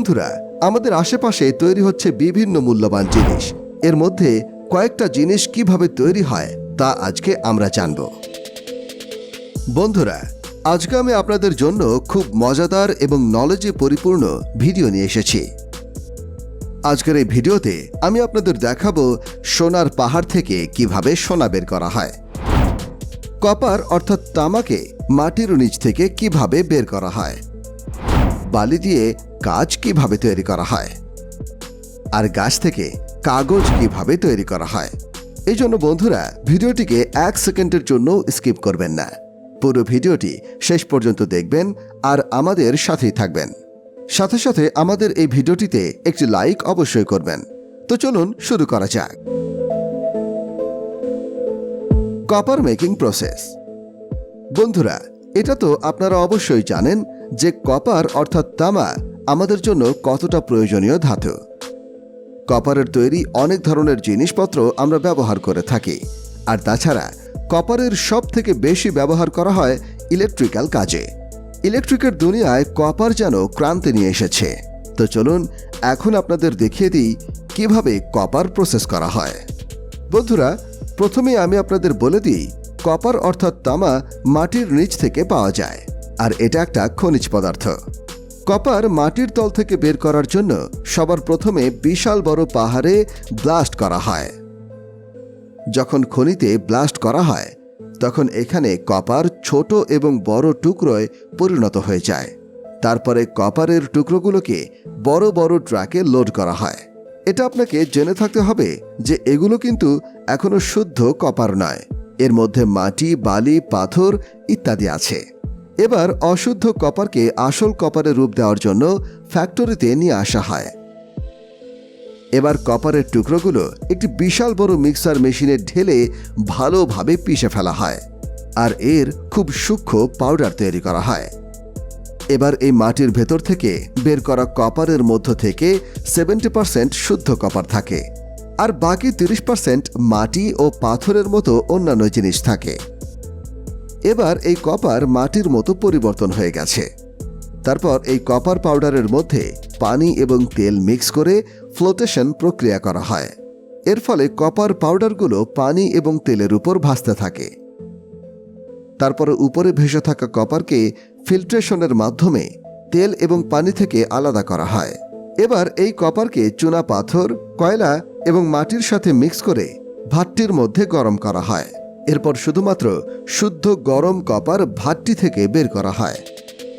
বন্ধুরা, আমাদের আশেপাশে তৈরি হচ্ছে বিভিন্ন মূল্যবান জিনিস। এর মধ্যে কয়েকটা জিনিস কীভাবে তৈরি হয়, তা আজকে আমরা জানব। বন্ধুরা, আজকে আমি আপনাদের জন্য খুব মজাদার এবং নলেজে পরিপূর্ণ ভিডিও নিয়ে এসেছি। আজকের এই ভিডিওতে আমি আপনাদের দেখাবো সোনার পাহাড় থেকে কীভাবে সোনা বের করা হয়। কপার অর্থাৎ তামাকে মাটির নিচ থেকে কীভাবে বের করা হয়। বালি দিয়ে কাজ কীভাবে তৈরি করা হয়? আর গাছ থেকে কাগজ কীভাবে তৈরি করা হয়? এই জন্য বন্ধুরা, ভিডিওটিকে এক সেকেন্ডের জন্য স্কিপ করবেন না। পুরো ভিডিওটি শেষ পর্যন্ত দেখবেন আর আমাদের সাথেই থাকবেন। সাথে সাথে আমাদের এই ভিডিওটিতে একটি লাইক অবশ্যই করবেন। তো চলুন শুরু করা যাক। কপার মেকিং প্রসেস বন্ধুরা, এটা তো আপনারা অবশ্যই জানেন যে কপার অর্থাৎ তামা আমাদের জন্য কতটা প্রয়োজনীয় ধাতু? কপারের তৈরি অনেক ধরনের জিনিসপত্র আমরা ব্যবহার করে থাকি। আর তাছাড়া, কপারের সব থেকে বেশি ব্যবহার করা হয় ইলেকট্রিক্যাল কাজে। ইলেকট্রিকের দুনিয়ায় কপার যেন ক্রান্তি নিয়ে এসেছে। তো চলুন, এখন আপনাদের দেখিয়ে দিই কীভাবে কপার প্রসেস করা হয়। বন্ধুরা প্রথমে আমি আপনাদের বলে দিই, কপার অর্থাৎ তামা মাটির নিচ থেকে পাওয়া যায়। আর এটা একটা খনিজ পদার্থ। কপার মাটির তল থেকে বের করার জন্য সবার প্রথমে বিশাল বড় পাহাড়ে ব্লাস্ট করা হয়। যখন খনিতে ব্লাস্ট করা হয়, তখন এখানে কপার ছোট এবং বড় টুকরোয় পরিণত হয়ে যায়। তারপরে কপারের টুকরোগুলোকে বড় বড় ট্রাকে লোড করা হয়। এটা আপনাকে জেনে থাকতে হবে যে এগুলো কিন্তু এখনও শুদ্ধ কপার নয়। এর মধ্যে মাটি, বালি, পাথর ইত্যাদি আছে। এবার অশুদ্ধ কপারকে আসল কপারে রূপ দেওয়ার জন্য ফ্যাক্টরিতে নিয়ে আসা হয়। এবার কপারের টুকরোগুলো একটি বিশাল বড় মিক্সার মেশিনে ঢেলে ভালোভাবে পিষে ফেলা হয় আর এর খুব সূক্ষ্ম পাউডার তৈরি করা হয়। এবার এই মাটির ভেতর থেকে বের করা কপারের মধ্য থেকে সেভেন্টি পার্সেন্ট শুদ্ধ কপার থাকে আর বাকি তিরিশ পার্সেন্ট মাটি ও পাথরের মতো অন্যান্য জিনিস থাকে। এবার এই কপার মাটির মতো পরিবর্তন হয়ে গেছে। তারপর এই কপার পাউডারের মধ্যে পানি এবং তেল মিক্স করে ফ্লোটেশন প্রক্রিয়া করা হয়। এর ফলে কপার পাউডারগুলো পানি এবং তেলের উপর ভাসতে থাকে। তারপরে উপরে ভেসে থাকা কপারকে ফিল্ট্রেশনের মাধ্যমে তেল এবং পানি থেকে আলাদা করা হয়। এবার এই কপারকে চুনা পাথর, কয়লা এবং মাটির সাথে মিক্স করে ভাটটির মধ্যে গরম করা হয়। এরপর শুধুমাত্র শুদ্ধ গরম কপার ভাটটি থেকে বের করা হয়।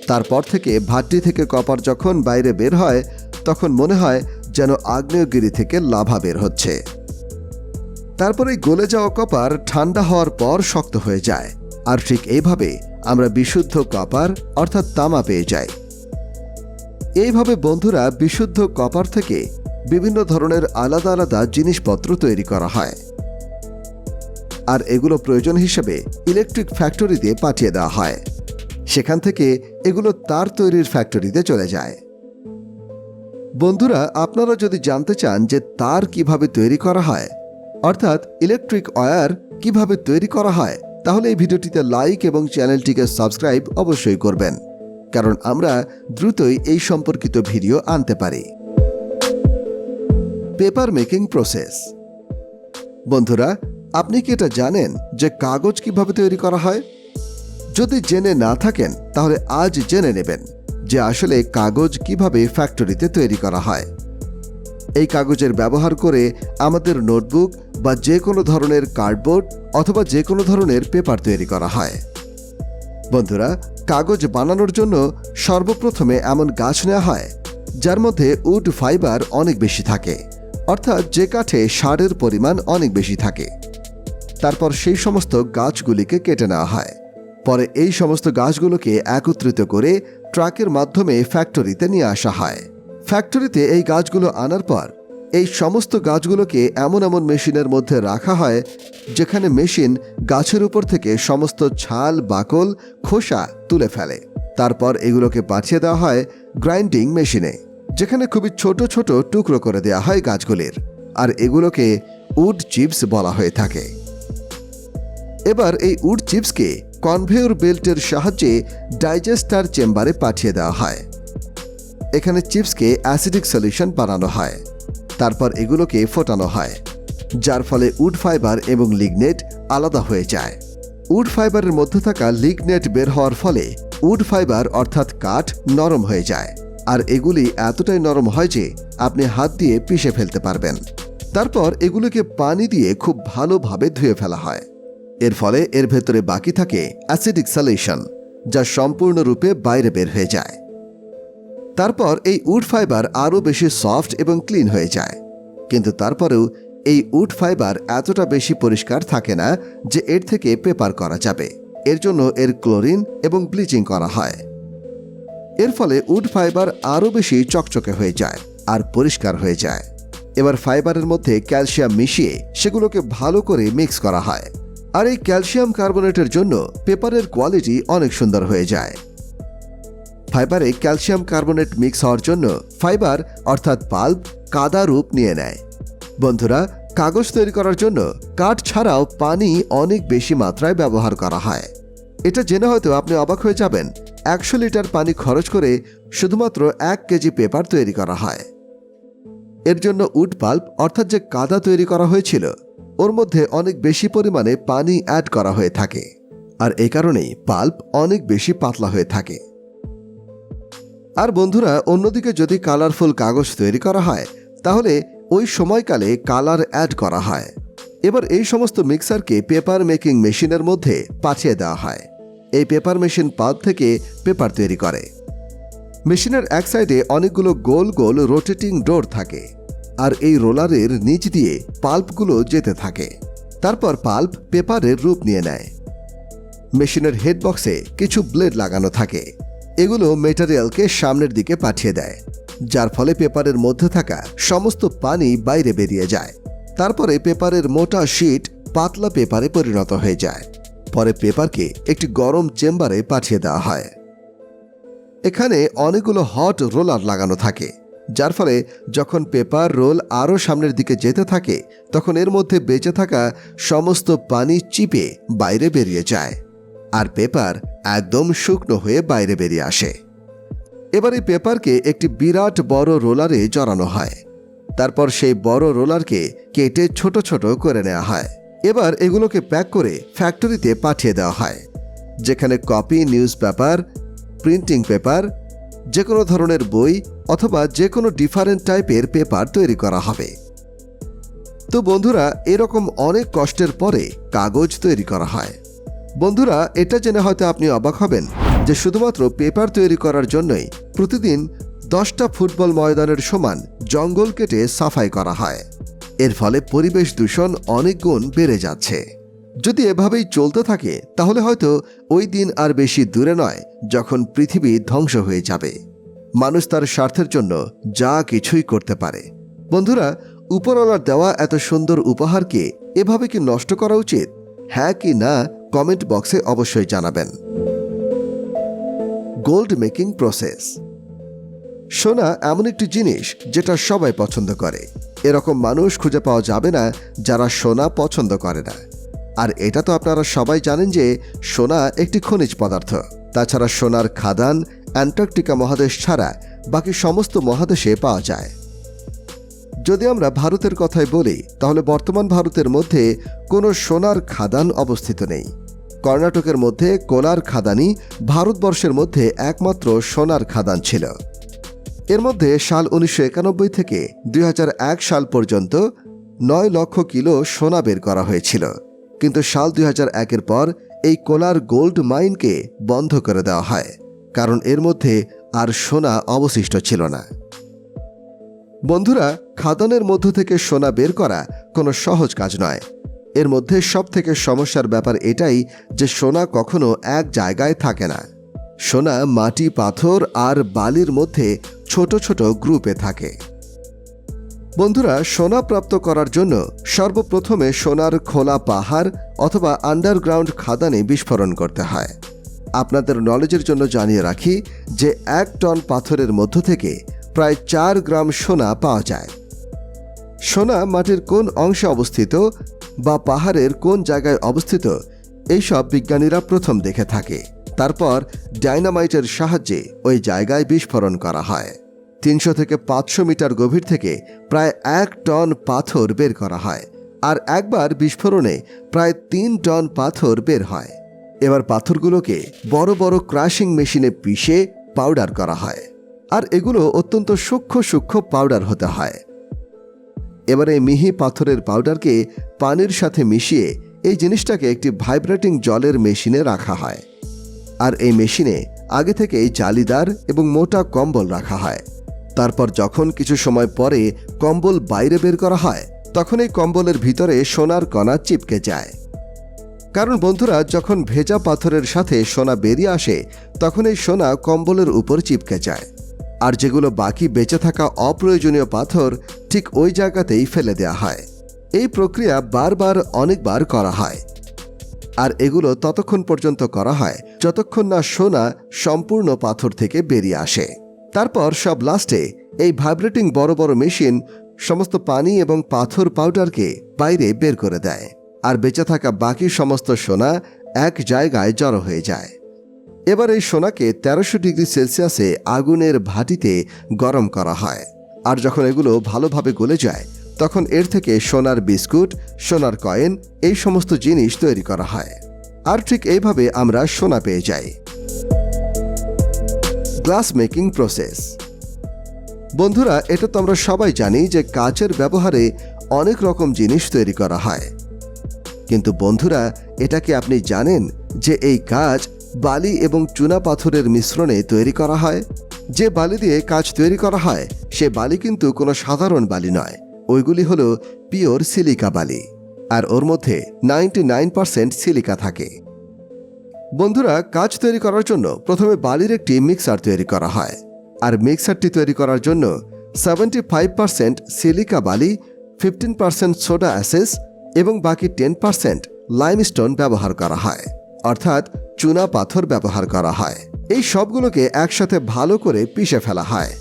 তারপর থেকে ভাটটি থেকে কপার যখন বাইরে বের হয়, তখন মনে হয় যেন আগ্নেয়গিরি থেকে লাভা বের হচ্ছে। তারপরে গলে যাওয়া কপার ঠান্ডা হওয়ার পর শক্ত হয়ে যায়। আর ঠিক এইভাবে আমরা বিশুদ্ধ কপার, অর্থাৎ তামা পেয়ে যাই। এইভাবে বন্ধুরা বিশুদ্ধ কপার থেকে বিভিন্ন ধরনের আলাদা আলাদা জিনিসপত্র তৈরি করা হয়। আর এগুলো প্রয়োজন হিসেবে ইলেকট্রিক ফ্যাক্টরিতে পাঠিয়ে দেওয়া হয়। সেখান থেকে এগুলো তার তৈরির ফ্যাক্টরিতে চলে যায়। বন্ধুরা, আপনারা যদি জানতে চান যে তার কীভাবে তৈরি করা হয়, অর্থাৎ ইলেকট্রিক ওয়্যার কীভাবে তৈরি করা হয়, তাহলে এই ভিডিওটিতে লাইক এবং চ্যানেলটিকে সাবস্ক্রাইব অবশ্যই করবেন, কারণ আমরা দ্রুতই এই সম্পর্কিত ভিডিও আনতে পারি। পেপার মেকিং প্রসেস বন্ধুরা আপনি কি এটা জানেন যে কাগজ কীভাবে তৈরি করা হয়? যদি জেনে না থাকেন, তাহলে আজ জেনে নেবেন যে আসলে কাগজ কীভাবে ফ্যাক্টরিতে তৈরি করা হয়। এই কাগজের ব্যবহার করে আমাদের নোটবুক বা যে কোনো ধরনের কার্ডবোর্ড অথবা যে কোনো ধরনের পেপার তৈরি করা হয়। বন্ধুরা, কাগজ বানানোর জন্য সর্বপ্রথমে এমন গাছ নেওয়া হয়, যার মধ্যে উড ফাইবার অনেক বেশি থাকে, অর্থাৎ যে কাঠে সারের পরিমাণ অনেক বেশি থাকে। তারপর সেই সমস্ত গাছগুলিকে কেটে নেওয়া হয়। পরে এই সমস্ত গাছগুলোকে একত্রিত করে ট্রাকের মাধ্যমে ফ্যাক্টরিতে নিয়ে আসা হয়। ফ্যাক্টরিতে এই গাছগুলো আনার পর এই সমস্ত গাছগুলোকে এমন এমন মেশিনের মধ্যে রাখা হয়, যেখানে মেশিন গাছের উপর থেকে সমস্ত ছাল, বাকল, খোসা তুলে ফেলে। তারপর এগুলোকে পাঠিয়ে দেওয়া হয় গ্রাইন্ডিং মেশিনে, যেখানে খুবই ছোট ছোট টুকরো করে দেওয়া হয় গাছগুলির। আর এগুলোকে উড চিপস বলা হয়ে থাকে। এবার এই উড চিপসকে কনভেয়র বেল্টের সাহায্যে ডাইজেস্টার চেম্বারে পাঠিয়ে দেওয়া হয়। এখানে চিপসকে অ্যাসিডিক সলিউশন বানানো হয়, তারপর এগুলোকে ফোটানো হয়, যার ফলে উড ফাইবার এবং লিগনেট আলাদা হয়ে যায়। উড ফাইবারের মধ্যে থাকা লিগনেট বের হওয়ার ফলে উড ফাইবার অর্থাৎ কাঠ নরম হয়ে যায়, আর এগুলি এতটাই নরম হয় যে আপনি হাত দিয়ে পিষে ফেলতে পারবেন। তারপর এগুলোকে পানি দিয়ে খুব ভালোভাবে ধুয়ে ফেলা হয়। এর ফলে এর ভেতরে বাকি থাকে অ্যাসিডিক সলিউশন যা সম্পূর্ণরূপে বাইরে বের হয়ে যায়। তারপর এই উড ফাইবার আরও বেশি সফট এবং ক্লিন হয়ে যায়। কিন্তু তারপরেও এই উড ফাইবার এতটা বেশি পরিষ্কার থাকে না যে এর থেকে পেপার করা যাবে। এর জন্য এর ক্লোরিন এবং ব্লিচিং করা হয়। এর ফলে উড ফাইবার আরও বেশি চকচকে হয়ে যায় আর পরিষ্কার হয়ে যায়। এবার ফাইবারের মধ্যে ক্যালসিয়াম মিশিয়ে সেগুলোকে ভালো করে মিক্স করা হয়। আর এই ক্যালসিয়াম কার্বনেটের জন্য পেপারের কোয়ালিটি অনেক সুন্দর হয়ে যায়। ফাইবারে ক্যালসিয়াম কার্বোনেট মিক্স হওয়ার জন্য ফাইবার, অর্থাৎ পাল্প কাদা রূপ নিয়ে নেয়। বন্ধুরা, কাগজ তৈরি করার জন্য কাঠ ছাড়াও পানি অনেক বেশি মাত্রায় ব্যবহার করা হয়। এটা জেনে হয়তো আপনি অবাক হয়ে যাবেন, একশো লিটার পানি খরচ করে শুধুমাত্র এক কেজি পেপার তৈরি করা হয়। এর জন্য উড পাল্প অর্থাৎ যে কাদা তৈরি করা হয়েছিল ওর মধ্যে অনেক বেশি পরিমাণে পানি অ্যাড করা হয়ে থাকে। আর এই কারণেই পাল্প অনেক বেশি পাতলা হয়ে থাকে। আর বন্ধুরা, অন্যদিকে যদি কালারফুল কাগজ তৈরি করা হয়, তাহলে ওই সময়কালে কালার অ্যাড করা হয়। এবার এই সমস্ত মিক্সারকে পেপার মেকিং মেশিনের মধ্যে পাঠিয়ে দেওয়া হয়। এই পেপার মেশিন পাল্প থেকে পেপার তৈরি করে। মেশিনের এক সাইডে অনেকগুলো গোল গোল রোটেটিং ডোর থাকে। আর এই রোলারের নিচ দিয়ে পাল্পগুলো যেতে থাকে। তারপর পাল্প পেপারের রূপ নিয়ে নেয়। মেশিনের হেডবক্সে কিছু ব্লেড লাগানো থাকে। এগুলো মেটারিয়ালকে সামনের দিকে পাঠিয়ে দেয়, যার ফলে পেপারের মধ্যে থাকা সমস্ত পানি বাইরে বেরিয়ে যায়। তারপরে পেপারের মোটা শিট পাতলা পেপারে পরিণত হয়ে যায়। পরে পেপারকে একটি গরম চেম্বারে পাঠিয়ে দেওয়া হয়। এখানে অনেকগুলো হট রোলার লাগানো থাকে। যার ফলে যখন পেপার রোল আরও সামনের দিকে যেতে থাকে, তখন এর মধ্যে বেঁচে থাকা সমস্ত পানি চিপে বাইরে বেরিয়ে যায় আর পেপার একদম শুকনো হয়ে বাইরে বেরিয়ে আসে। এবার এই পেপারকে একটি বিরাট বড় রোলারে জড়ানো হয়। তারপর সেই বড় রোলারকে কেটে ছোট ছোট করে নেওয়া হয়। এবার এগুলোকে প্যাক করে ফ্যাক্টরিতে পাঠিয়ে দেওয়া হয়, যেখানে copy, news paper, printing paper যে কোনো ধরনের বই অথবা যে কোনো ডিফারেন্ট টাইপের পেপার তৈরি করা হবে। তো বন্ধুরা, এরকম অনেক কষ্টের পরে কাগজ তৈরি করা হয়। বন্ধুরা, এটা জেনে হয়তো আপনি অবাক হবেন যে শুধুমাত্র পেপার তৈরি করার জন্যই প্রতিদিন দশটা ফুটবল ময়দানের সমান জঙ্গল কেটে সাফাই করা হয়। এর ফলে পরিবেশ দূষণ অনেক গুণ বেড়ে যাচ্ছে। যদি এভাবেই চলতে থাকে, তাহলে হয়তো ওই দিন আর বেশি দূরে নয়, যখন পৃথিবী ধ্বংস হয়ে যাবে। মানুষ তার স্বার্থের জন্য যা কিছুই করতে পারে। বন্ধুরা, উপরওয়ালার দেওয়া এত সুন্দর উপহারকে এভাবে কি নষ্ট করা উচিত? হ্যাঁ কি না, কমেন্ট বক্সে অবশ্যই জানাবেন। Gold making process. সোনা এমন একটি জিনিস যেটা সবাই পছন্দ করে। এরকম মানুষ খুঁজে পাওয়া যাবে না যারা সোনা পছন্দ করে না। আর এটা তো আপনারা সবাই জানেন যে সোনা একটি খনিজ পদার্থ। তাছাড়া সোনার খাদান অ্যান্টার্কটিকা মহাদেশ ছাড়া বাকি সমস্ত মহাদেশে পাওয়া যায়। যদি আমরা ভারতের কথাই বলি, তাহলে বর্তমান ভারতের মধ্যে কোনো সোনার খাদান অবস্থিত নেই। কর্ণাটকের মধ্যে কোলার খাদানই ভারতবর্ষের মধ্যে একমাত্র সোনার খাদান ছিল। এর মধ্যে সাল উনিশশো একানব্বই থেকে দুই হাজার এক সাল পর্যন্ত নয় লক্ষ কিলো সোনা বের করা হয়েছিল। কিন্তু সাল দুই হাজার একের পর এই কোলার গোল্ড মাইনকে বন্ধ করে দেওয়া হয়, কারণ এর মধ্যে আর সোনা অবশিষ্ট ছিল না। বন্ধুরা, খাদানের মধ্য থেকে সোনা বের করা কোনো সহজ কাজ নয়। এর মধ্যে সব থেকে সমস্যার ব্যাপার এটাই যে সোনা কখনো এক জায়গায় থাকে না। সোনা মাটি, পাথর আর বালির মধ্যে ছোট ছোট গ্রুপে থাকে। বন্ধুরা, সোনা প্রাপ্ত করার জন্য সর্বপ্রথমে সোনার খোলা পাহাড় অথবা আন্ডারগ্রাউন্ড খাদানে বিস্ফোরণ করতে হয়। আপনাদের নলেজের জন্য জানিয়ে রাখি যে এক টন পাথরের মধ্য থেকে প্রায় চার গ্রাম সোনা পাওয়া যায়। সোনা মাটির কোন অংশে অবস্থিত বা পাহাড়ের কোন জায়গায় অবস্থিত, এইসব বিজ্ঞানীরা প্রথম দেখে থাকে। তারপর ডাইনামাইটের সাহায্যে ওই জায়গায় বিস্ফোরণ করা হয়। তিনশো থেকে পাঁচশো মিটার গভীর থেকে প্রায় এক টন পাথর বের করা হয় আর একবার বিস্ফোরণে প্রায় তিন টন পাথর বের হয়। এবার পাথরগুলোকে বড় বড় ক্রাশিং মেশিনে পিষে পাউডার করা হয় আর এগুলো অত্যন্ত সূক্ষ্ম সূক্ষ্ম পাউডার হতে হয়। এবার মিহি পাথরের পাউডারকে পানির সাথে মিশিয়ে এই জিনিসটাকে একটি ভাইব্রেটিং জলের মেশিনে রাখা হয়। আর এই মেশিনে আগে থেকেই জালিদার এবং মোটা কম্বল রাখা হয়। তারপর যখন কিছু সময় পরে কম্বল বাইরে বের করা হয় তখন এই কম্বলের ভিতরে সোনার কণা চিপকে যায়। কারণ বন্ধুরা, যখন ভেজা পাথরের সাথে সোনা বেরিয়ে আসে তখন এই সোনা কম্বলের উপর চিপকে যায়। আর যেগুলো বাকি বেঁচে থাকা অপ্রয়োজনীয় পাথর, ঠিক ওই জায়গাতেই ফেলে দেওয়া হয়। এই প্রক্রিয়া বারবার অনেকবার করা হয়। আর এগুলো ততক্ষণ পর্যন্ত করা হয়, যতক্ষণ না সোনা সম্পূর্ণ পাথর থেকে বেরিয়ে আসে। তারপর সব লাস্টে এই ভাইব্রেটিং বড় বড় মেশিন সমস্ত পানি এবং পাথর পাউডারকে বাইরে বের করে দেয় আর বেঁচে থাকা বাকি সমস্ত সোনা এক জায়গায় জড়ো হয়ে যায়। এবার এই সোনাকে তেরোশো ডিগ্রি সেলসিয়াসে আগুনের ভাটিতে গরম করা হয়। আর যখন এগুলো ভালোভাবে গলে যায়, তখন এর থেকে সোনার বিস্কুট, সোনার কয়েন, এই সমস্ত জিনিস তৈরি করা হয়। আর ঠিক এইভাবে আমরা সোনা পেয়ে যাই। গ্লাস মেকিং প্রসেস বন্ধুরা, এটা তো আমরা সবাই জানি যে কাচের ব্যবহারে অনেক রকম জিনিস তৈরি করা হয়। কিন্তু বন্ধুরা, এটা কি আপনি জানেন যে এই কাজ বালি এবং চুনা পাথরের মিশ্রণে তৈরি করা হয়? যে বালি দিয়ে কাজ তৈরি করা হয়, সে বালি কিন্তু কোনো সাধারণ বালি নয়। ওইগুলি হলো পিওর সিলিকা বালি। আর ওর মধ্যে নাইনটি নাইন পার্সেন্ট সিলিকা থাকে। বন্ধুরা কাজ তৈরি করার জন্য প্রথমে বালির একটি মিক্সার তৈরি করা হয়। আর মিক্সারটি তৈরি করার জন্য সেভেন্টি ফাইভ পার্সেন্ট সিলিকা বালি ফিফটিন পার্সেন্ট সোডা অ্যাসেস এবং বাকি টেন পার্সেন্ট লাইমস্টোন ব্যবহার করা হয়। অর্থাৎ চুনা পাথর ব্যবহার করা হয়। এই সবগুলোকে একসাথে ভালো করে পিষে ফেলা হয়।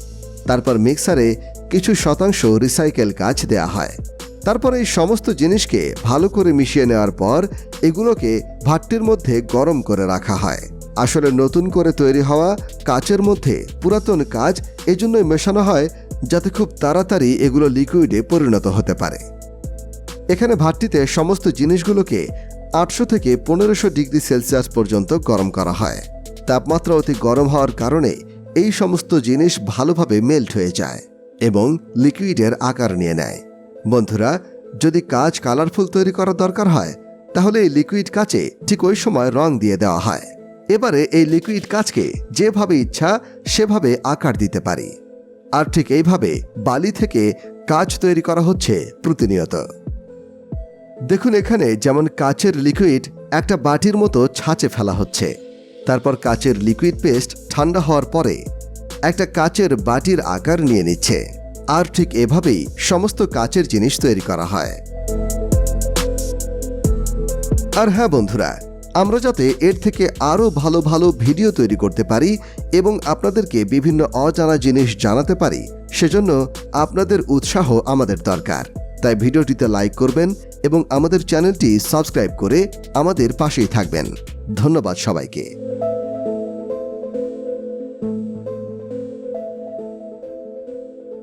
তারপর মিক্সারে কিছু শতাংশ রিসাইকেল কাজ দেয়া হয়। তারপর এই সমস্ত জিনিসকে ভালো করে মিশিয়ে নেওয়ার পর এগুলোকে ভাট্টির মধ্যে গরম করে রাখা হয়। আসলে নতুন করে তৈরি হওয়া কাচের মধ্যে পুরাতন কাজ এজন্যই মেশানো হয় যাতে খুব তাড়াতাড়ি এগুলো লিকুইডে পরিণত হতে পারে। এখানে ভাটটিতে সমস্ত জিনিসগুলোকে আটশো থেকে পনেরোশো ডিগ্রি সেলসিয়াস পর্যন্ত গরম করা হয়। তাপমাত্রা অতি গরম হওয়ার কারণে এই সমস্ত জিনিস ভালোভাবে মেল্ট হয়ে যায় এবং লিকুইডের আকার নিয়ে নেয়। বন্ধুরা, যদি কাজ কালারফুল তৈরি করার দরকার হয়, তাহলে এই লিকুইড কাচে ঠিক ওই সময় রং দিয়ে দেওয়া হয়। এবারে এই লিকুইড কাচকে যেভাবে ইচ্ছা, সেভাবে আকার দিতে পারি। আর ঠিক এইভাবে বালি থেকে কাজ তৈরি করা হচ্ছে প্রতিনিয়ত। দেখুন এখানে যেমন কাচের লিকুইড একটা বাটির মতো ছাঁচে ফেলা হচ্ছে। তারপর কাচের লিকুইড পেস্ট ঠান্ডা হওয়ার পরে একটা কাচের বাটির আকার নিয়ে নিচ্ছে। আর ঠিক এভাবেই সমস্ত কাচের জিনিস তৈরি করা হয়। আর হ্যাঁ বন্ধুরা, আমরা যাতে এর থেকে আরও ভালো ভালো ভিডিও তৈরি করতে পারি এবং আপনাদেরকে বিভিন্ন অজানা জিনিস জানাতে পারি, সেজন্য আপনাদের উৎসাহ আমাদের দরকার। তাই ভিডিওটিতে লাইক করবেন এবং আমাদের চ্যানেলটি সাবস্ক্রাইব করে আমাদের পাশেই থাকবেন। ধন্যবাদ সবাইকে।